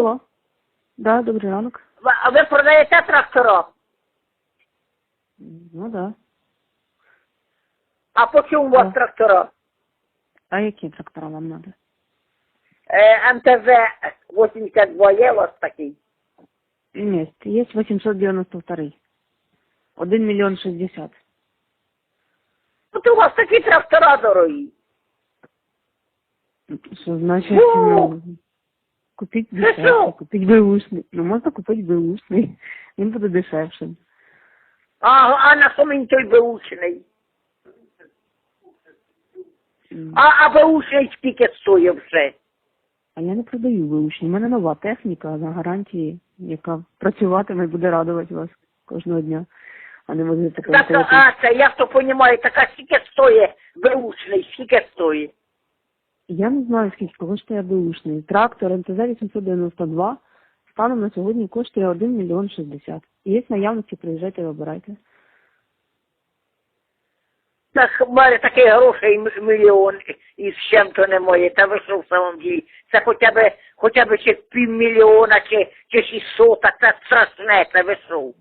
Алло. Да, добрий ранок. А ви продаєте трактора? Ну да. А по чому у вас трактора? А які трактора вам надо? Е, МТЗ 82 є у вас такий? Нет, є 892. 1 мільйон 60. Ну то у вас такі трактора дорогі. Що значить, Ну! Купіть Це дешевше, що? купіть беушний. Ну, можна купити беушний. Він буде дешевшим. А, а на що мені той беушний? А, а беушний скільки стоїть вже? А я не продаю вилучні. У мене нова техніка на гарантії, яка працюватиме і буде радувати вас кожного дня, а не возити Так, то, а, це я то розумію, така скільки стоїть беушний, скільки стоїть? Я не знаю, скільки коштує беушний. Трактор МТЗ 892 станом на сьогодні коштує 1 мільйон 60. Є наявності, приїжджайте, вибирайте. Так, в мене таких грошей мільйон і з чим-то немає. Та ви що в самом ділі? Це хоча б, хоча б чи півмільйона, чи, чи 600, так це страшне, це ви що?